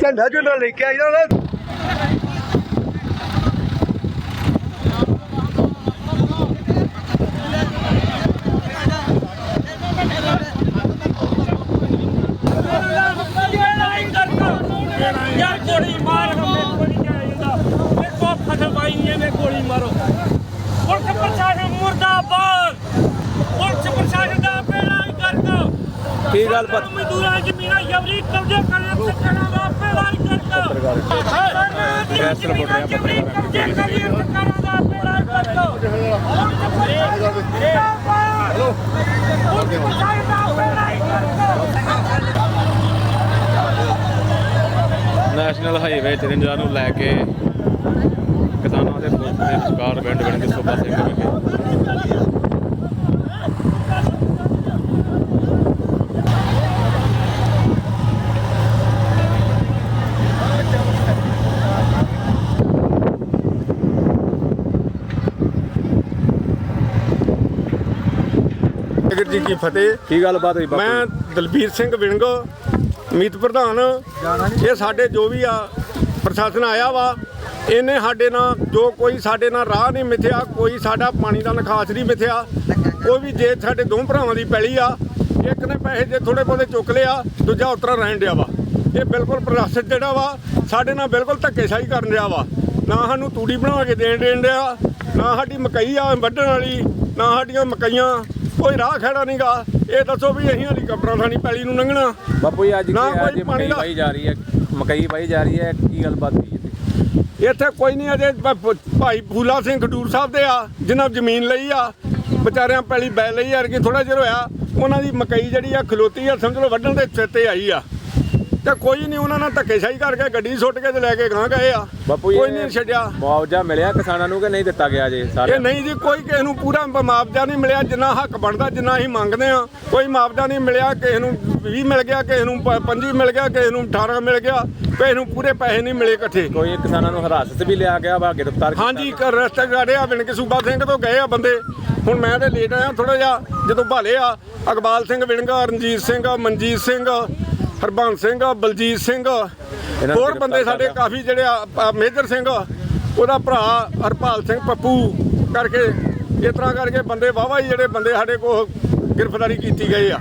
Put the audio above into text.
ਝੰਡਾ ਝੁੰਡਾ ਲੈ ਕੇ ਆਇਆ ਨਾ। ਕੀ ਗੱਲ ਬਾਤ? ਮਜ਼ਦੂਰਾਂ ਜ਼ਮੀਨਾਂ ਜਬਰੀ ਕਬਜ਼ੇ ਕਰਨ ਸਰਕਾਰਾਂ ਦਾ ਬੇੜਾ ਹੀ ਕਰ ਦੋ ਪ੍ਰੈਸ ਰਿਪੋਰਟਰ ਆ, ਜਬਰੀ ਕਬਜ਼ੇ ਕਰੀਏ ਸਰਕਾਰਾਂ ਦਾ ਬੇੜਾ ਹੀ ਕਰ ਦੋ ਪੁਲਿਸ ਪ੍ਰਸ਼ਾਸਨ ਦਾ ਬੇੜਾ ਹੀ ਕਰ ਦੋ ਨੈਸ਼ਨਲ ਹਾਈਵੇ 53 ਨੂੰ ਲੈ ਕੇ ਕਿਸਾਨਾਂ ਦੇ ਪੁਲਿਸ ਦੇ ਵਿਚਕਾਰ ਵਿੰਡ ਵਿੰਡ ਕੇ ਸੋਭਾ ਸਿੰਘ ਵਿਖੇ ਨਗਰ ਜੀ ਕੀ ਫਤਿਹ। ਕੀ ਗੱਲਬਾਤ ਹੋਈ ਬਾਪੂ ਮੈਂ ਦਲਬੀਰ ਸਿੰਘ ਵਿੰਗ ਮੀਤ ਪ੍ਰਧਾਨ। ਇਹ ਸਾਡੇ ਜੋ ਵੀ ਆ ਪ੍ਰਸ਼ਾਸਨ ਆਇਆ ਵਾ ਇਹਨੇ ਸਾਡੇ ਨਾਲ ਜੋ ਕੋਈ ਸਾਡੇ ਨਾਲ ਰਾਹ ਨਹੀਂ ਮਿਥਿਆ ਕੋਈ ਸਾਡਾ ਪਾਣੀ ਦਾ ਨਖਾਸ ਨਹੀਂ ਮਿਥਿਆ ਕੋਈ ਵੀ ਜੇ ਸਾਡੇ ਦੋ ਭਰਾਵਾਂ ਦੀ ਪੈਲੀ ਆ ਇੱਕ ਨੇ ਪੈਸੇ ਜੇ ਥੋੜੇ ਬਹੁਤੇ ਚੁੱਕ ਲਿਆ ਦੂਜਾ ਉਤਰਾ ਰਹਿਣ ਡਿਆ ਵਾ। ਇਹ ਬਿਲਕੁਲ ਪ੍ਰਸ਼ਾਸਨ ਜਿਹੜਾ ਵਾ ਸਾਡੇ ਨਾਲ ਬਿਲਕੁਲ ਧੱਕੇਸ਼ਾਹੀ ਕਰਨ ਰਿਹਾ ਵਾ। ਨਾ ਸਾਨੂੰ ਤੂੜੀ ਬਣਾ ਕੇ ਦੇਣ ਦੇਣ ਡਿਆ ਨਾ ਸਾਡੀ ਮਕਈ ਆ ਵੱਢਣ ਵਾਲੀ ਨਾ ਸਾਡੀਆਂ ਮਕਈਆਂ ਕੋਈ ਰਾਹ ਖੜਾ ਨਹੀਂਗਾ ਇਹ ਦੱਸੋ ਵੀ ਅਸੀਂ ਹੈਲੀਕਾਪਟਰਾਂ ਥਾਣੀ ਪੈਲੀ ਨੂੰ ਲੰਘਣਾ। ਬਾਪੂ ਜੀ ਅੱਜ ਨਾ ਕੀ ਕੋਈ ਅੱਜ ਪਾਣੀ ਮਕਈ ਦਾ- ਜਾ ਰਹੀ ਹੈ। ਮਕਈ ਪਾਈ ਜਾ ਰਹੀ ਹੈ। ਕੀ ਗੱਲਬਾਤ ਹੋਈ ਇੱਥੇ? ਇੱਥੇ ਕੋਈ ਨਹੀਂ ਅਜੇ ਭ- ਭਾਈ ਫੂਲਾ ਸਿੰਘ ਖਡੂਰ ਸਾਹਿਬ ਦੇ ਆ ਜਿਨ੍ਹਾਂ ਜ਼ਮੀਨ ਲਈ ਆ। ਵਿਚਾਰਿਆਂ ਪੈਲੀ ਬੈ ਲਈ ਯਾਰ ਕਿ ਥੋੜਾ ਜਿਹਾ ਹੋਇਆ। ਉਹਨਾਂ ਦੀ ਮਕਈ ਜਿਹੜੀ ਆ ਖਲੋਤੀ ਆ ਸਮਝ ਲਓ ਵੱਢਣ ਦੇ ਸਿਰ ਤੇ ਆਈ ਆ। ਤੇ ਕੋਈ ਨਹੀਂ ਉਹਨਾਂ ਨਾਲ ਧੱਕੇਸ਼ਾਹੀ ਕਰਕੇ ਗੱਡੀ ਸੁੱਟ ਕੇ ਤੇ ਲੈ ਕੇ ਗਾਂ ਗਏ ਆ। ਬਾਪੂ ਜੀ ਕੋਈ ਨਹੀਂ ਛੱਡਿਆ। ਮੁਆਵਜ਼ਾ ਮਿਲਿਆ ਕਿਸਾਨਾਂ ਨੂੰ ਕਿ ਨਹੀਂ ਦਿੱਤਾ ਗਿਆ ਜੇ ਸਾਰੇ ਇਹ ਨਹੀਂ ਜੀ ਕੋਈ ਕਿਸੇ ਨੂੰ ਪੂਰਾ ਮੁਆਵਜ਼ਾ ਨਹੀਂ ਮਿਲਿਆ ਜਿੰਨਾ ਹੱਕ ਬਣਦਾ ਜਿੰਨਾ ਅਸੀਂ ਮੰਗਦੇ ਆ ਕੋਈ ਮੁਆਵਜ਼ਾ ਨਹੀਂ ਮਿਲਿਆ ਕਿਸੇ ਨੂੰ 20 ਮਿਲ ਗਿਆ ਕਿਸੇ ਨੂੰ 25 ਮਿਲ ਗਿਆ ਕਿਸੇ ਨੂੰ 18 ਮਿਲ ਗਿਆ ਕਿਸੇ ਨੂੰ ਪੂਰੇ ਪੈਸੇ ਨਹੀਂ ਮਿਲੇ ਇਕੱਠੇ। ਕੋਈ ਕਿਸਾਨਾਂ ਨੂੰ ਹਿਰਾਸਤ ਵੀ ਲਿਆ ਗਿਆ ਵਾ ਗ੍ਰਿਫਤਾਰ ਕੀਤਾ ਹਾਂਜੀ ਕਰ ਰਸਤੇ ਗਾੜੇ ਆ ਬਿਨ ਕੇ ਸੂਬਾ ਸਿੰਘ ਤੋਂ ਗਏ ਆ ਬੰਦੇ। ਹੁਣ ਮੈਂ ਤੇ ਲੇਟ ਆਇਆ ਥੋੜਾ ਜਿਹਾ ਜਦੋਂ ਭਾਲੇ ਆ ਅਕਬਾਲ ਸਿੰਘ ਵਿਣਗਾ ਰਣਜੀਤ ਸਿੰਘ ਮਨਜੀਤ ਸਿੰਘ ਹਰਬੰਸ ਸਿੰਘ ਬਲਜੀਤ ਸਿੰਘ ਹੋਰ ਬੰਦੇ ਸਾਡੇ। ਕਾਫੀ ਜਿਹੜੇ ਆ ਮੇਜਰ ਸਿੰਘ ਉਹਦਾ ਭਰਾ ਹਰਪਾਲ ਸਿੰਘ ਪੱਪੂ ਕਰਕੇ ਇਸ ਤਰ੍ਹਾਂ ਕਰਕੇ ਬੰਦੇ ਵਾਵਾ ਹੀ ਜਿਹੜੇ ਬੰਦੇ ਸਾਡੇ ਕੋਲ ਗ੍ਰਿਫਤਾਰੀ ਕੀਤੀ ਗਏ ਆ